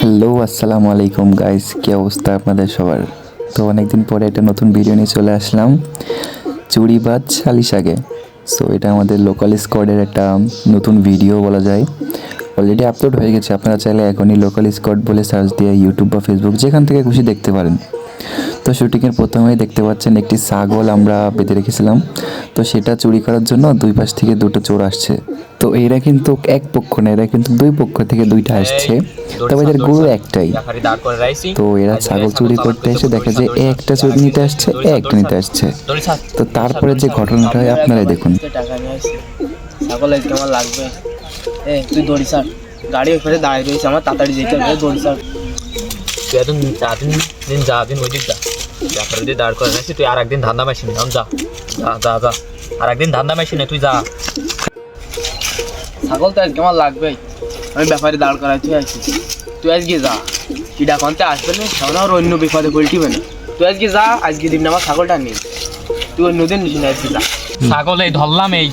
Hello, আসসালামু আলাইকুম guys কী অবস্থা আপনাদের সবার? তো অনেকদিন পরে একটা নতুন ভিডিও নিয়ে চলে আসলাম চুরিবাজ শালিশাগে সো এটা আমাদের লোকাল স্কোয়াডের একটা নতুন ভিডিও বলা যায়। অলরেডি আপলোড হয়ে গেছে, আপনারা চাইলে এখনই লোকাল স্কোয়াড বলে সার্চ দিয়ে ইউটিউব বা ফেসবুক যেখান থেকে খুশি দেখতে পারেন। তো শুটিংয়ের প্রথমেই দেখতে পাচ্ছেন একটি ছাগল আমরা বেঁধে রেখেছিলাম। তো সেটা চুরি করার জন্য দুই পাশ থেকে দুটো চোর আসছে। তো এরা কিন্তু এক পক্ষ না এরা কিন্তু দুই পক্ষ থেকে দুইটা আসছে। তবে এদের গরু একটাই। তো এরা ছাগল চুরি করতে এসে দেখে যে এ একটা চুরি নিতে আসছে এ একটা নিতে আসছে। তো তারপরে যে ঘটনাটা হয় আপনারাই দেখুন। টাকা ছাগল আজকে আমার লাগবে। এ তুই দড়ি ছাড়। গাড়ি ওখানে দাঁড়িয়ে রয়েছে আমার তাড়াতাড়ি যেতে হবে দড়ি ছাড়। তুই এত যা দিন দিন যা দিন ওই দিক যা। ব্যাপারে দিয়ে দাঁড় করে রাখছি তুই আর একদিন ধান্দা মেশিন যা। যা যা যা। আর একদিন ধান্দা মেশিনে তুই যা। ছাগল তো আজকে আমার আমি ব্যাপারে দাঁড় করাইতে আছি। তুই আজকে যা। কিডা কনতে আসবে না তখন আর অন্য বিপদে পল্টিবে না। তুই আজকে যা, আজকে দিন আমার ছাগলটা নেই তুই অন্য দিন নিস না আজকে যা। ছাগল এই ধরলাম এই।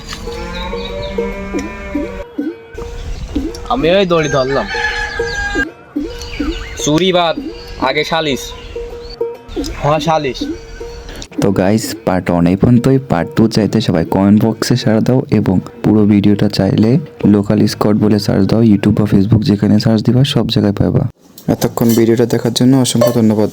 আমি ওই দড়ি ধরলাম। চুরি বাদ, আগে শালিস হ্যাঁ তো গাইস পার্ট ওয়ান এই পর্যন্তই। পার্ট টু চাইতে সবাই কমেন্ট বক্সে সাড়া দাও এবং পুরো ভিডিওটা চাইলে লোকাল স্কট বলে সার্চ দাও ইউটিউব বা ফেসবুক যেখানে সার্চ দিবা সব জায়গায় পাবা এতক্ষণ ভিডিওটা দেখার জন্য অসংখ্য ধন্যবাদ।